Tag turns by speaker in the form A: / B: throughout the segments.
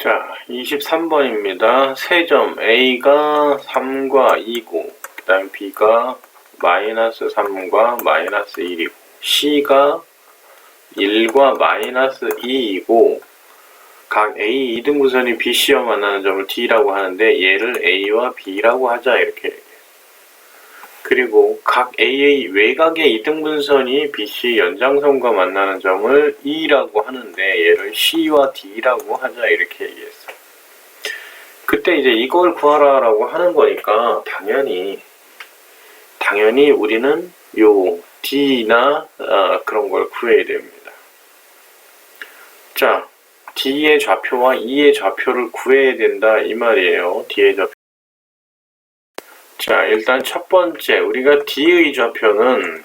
A: 자, 23번입니다. 세점 A가 3과 2고, 그 다음 B가 마이너스 3과 마이너스 1이고, C가 1과 마이너스 2이고, 각 A 2등분선이 BC와 만나는 점을 D라고 하는데, 얘를 A와 B라고 하자, 이렇게. 그리고 각 AA 외곽의 2등분선이 BC 연장선과 만나는 점을 E라고 하는데 얘를 C와 D라고 하자 이렇게 얘기했어요. 그때 이제 이걸 구하라라고 하는 거니까 당연히 당연히 우리는 요 D나 아, 그런 걸 구해야 됩니다. 자, D의 좌표와 E의 좌표를 구해야 된다 이 말이에요. D의 좌표. 자, 일단 첫 번째, 우리가 D의 좌표는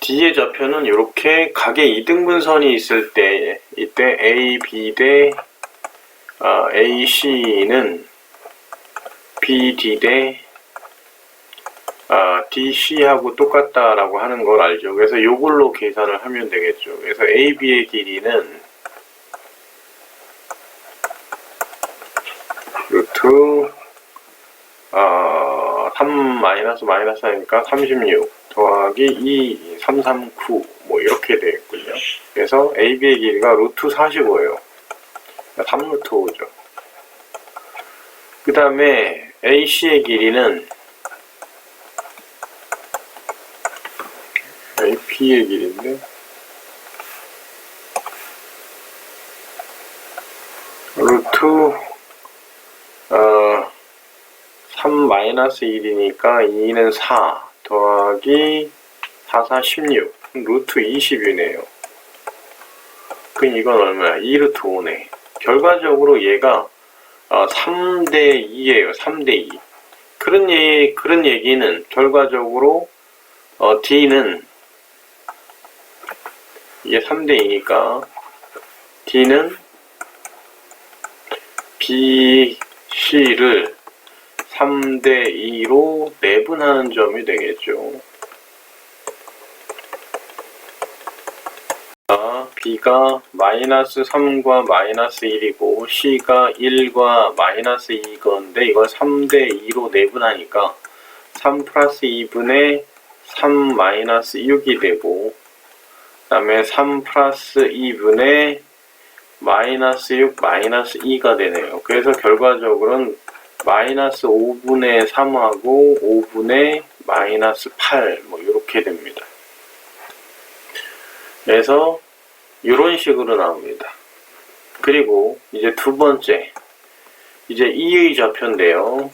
A: D의 좌표는 이렇게 각의 이등분선이 있을 때, 이때 A, B 대 아, AC는 BD 대 아, DC하고 똑같다라고 하는 걸 알죠. 그래서 이걸로 계산을 하면 되겠죠. 그래서 AB의 길이는 루트 어, 3 마이너스 마이너스 하니까 36 더하기 2 339 뭐 이렇게 되겠군요. 그래서 AB의 길이가 루트 45예요. 3루트 5죠. 그 다음에 AC의 길이는 AP의 길인데 루트 어, 3 마이너스 1이니까 2는 4 더하기 4, 4, 16 루트 20이네요. 그럼 이건 얼마야? 2루트 5네. 결과적으로 얘가 어, 3대 2예요. 3대 2. 그런 얘기, 그런 얘기는 결과적으로 어, D는 이게 3대 2니까 D는 B, C를 3대 2로 내분하는 점이 되겠죠. 아, B가 마이너스 3과 마이너스 1이고 C가 1과 마이너스 2건데 이걸 3대 2로 내분하니까 3 플러스 2분의 3 마이너스 6이 되고 그 다음에 3 플러스 2분의 마이너스 6 마이너스 2가 되네요. 그래서 결과적으로는 마이너스 5분의 3하고 5분의 마이너스 8 뭐 이렇게 됩니다. 그래서 이런 식으로 나옵니다. 그리고 이제 두 번째 이제 2의 좌표인데요.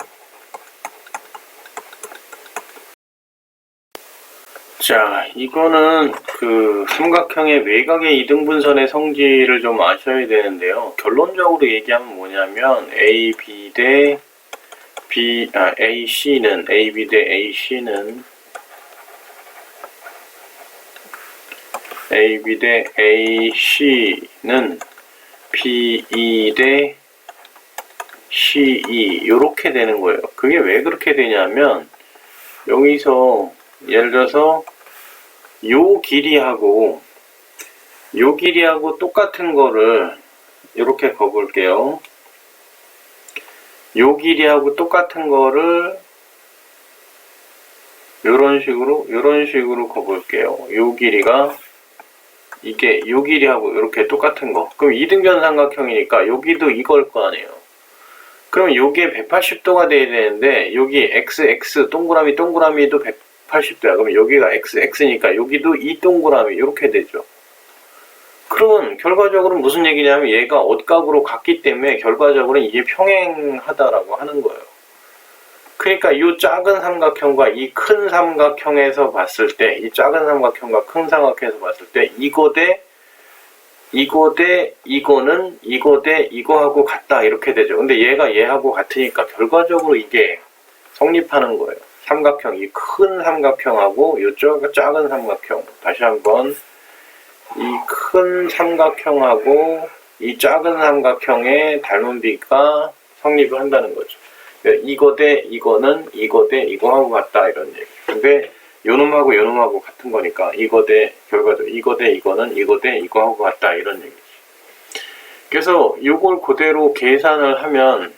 A: 자, 이거는 그 삼각형의 외곽의 이등분선의 성질을 좀 아셔야 되는데요. 결론적으로 얘기하면 뭐냐면 A, B 대 B, 아, AC는 A, B 대 AC는 A, B 대 AC는 PE 대 CE 이렇게 되는 거예요. 그게 왜 그렇게 되냐면 여기서 예를 들어서 요 길이하고 요 길이하고 똑같은 거를 이렇게 거볼게요. 요 길이하고 똑같은 거를 요런 식으로 요런 식으로 거볼게요. 요 길이가 이게 요 길이하고 이렇게 똑같은 거. 그럼 이등변 삼각형이니까 여기도 이걸 거 아니에요. 그럼 요게 180도가 돼야 되는데 여기 XX 동그라미 동그라미도 180도야. 그럼 여기가 XX니까 여기도 이 동그라미 이렇게 되죠. 그러면 결과적으로 무슨 얘기냐면 얘가 옷각으로 같기 때문에 결과적으로 이게 평행하다라고 하는 거예요. 그러니까 이 작은 삼각형과 이 큰 삼각형에서 봤을 때, 이 작은 삼각형과 큰 삼각형에서 봤을 때 이거 대 이거 대 이거는 이거 대 이거하고 같다 이렇게 되죠. 근데 얘가 얘하고 같으니까 결과적으로 이게 성립하는 거예요. 삼각형, 이 큰 삼각형하고 이쪽 작은 삼각형. 다시 한번 이 큰 삼각형하고 이 작은 삼각형의 닮은 비가 성립을 한다는 거죠. 이거 대 이거는 이거 대 이거하고 같다 이런 얘기. 근데 요놈하고 요놈하고 같은 거니까 이거 대 결과죠. 이거 대 이거는 이거 대 이거하고 같다 이런 얘기지. 그래서 요걸 그대로 계산을 하면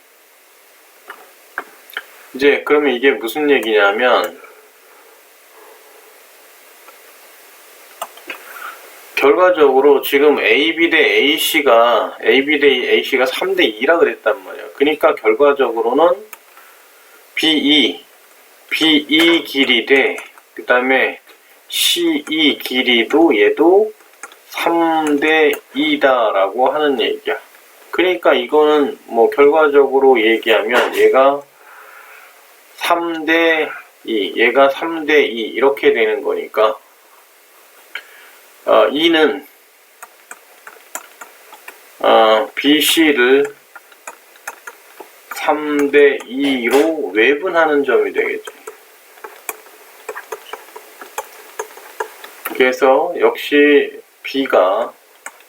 A: 이제 그러면 이게 무슨 얘기냐면 결과적으로 지금 AB 대 AC가 AB 대 AC가 3대 2라 그랬단 말이야. 그러니까 결과적으로는 BE BE 길이 대 그다음에 CE 길이도 얘도 3대 2다라고 하는 얘기야. 그러니까 이거는 뭐 결과적으로 얘기하면 얘가 3대 2, 얘가 3대 2 이렇게 되는 거니까 어, 2는 어, BC를 3대 2로 외분하는 점이 되겠죠. 그래서 역시 B가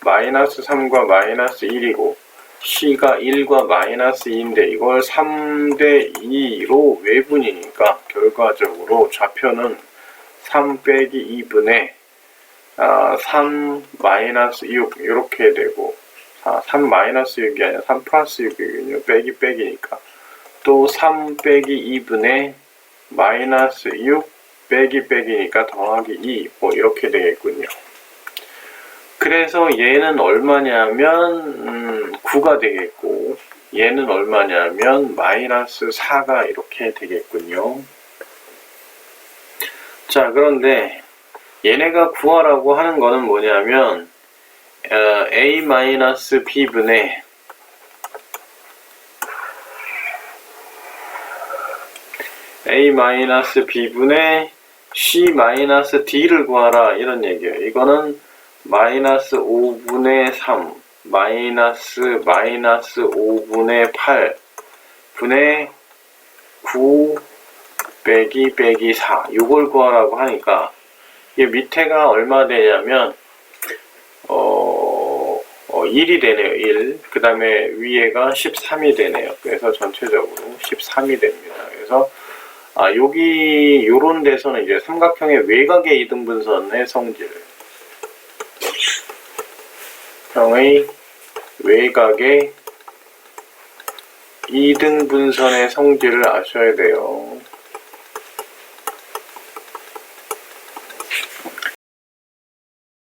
A: 마이너스 3과 마이너스 1이고 C가 1과 마이너스 2인데 이걸 3대 2로 외분이니까 결과적으로 좌표는 3 빼기 2분의 아, 3 마이너스 6 이렇게 되고 아, 3 마이너스 6이 아니라 3 플러스 6이군요. 빼기 빼기니까 또 3 빼기 2분의 마이너스 6 빼기 빼기니까 더하기 2 뭐 이렇게 되겠군요. 그래서 얘는 얼마냐면 음, 9가 되겠고 얘는 얼마냐면 마이너스 4가 이렇게 되겠군요. 자 그런데 얘네가 구하라고 하는 거는 뭐냐면 어, a-b분의 a-b분의 c-d를 구하라 이런 얘기예요. 이거는 마이너스 5분의 3 마이너스 마이너스 5분의 8 분의 9 빼기 빼기 4 이걸 구하라고 하니까 이 밑에가 얼마 되냐면 어, 어 1이 되네요 1. 그 다음에 위에가 13이 되네요. 그래서 전체적으로 13이 됩니다. 그래서 아 여기 요런 데서는 이제 삼각형의 외곽의 이등분선의 성질 형의 외곽의 이등분선의 성질을 아셔야 돼요.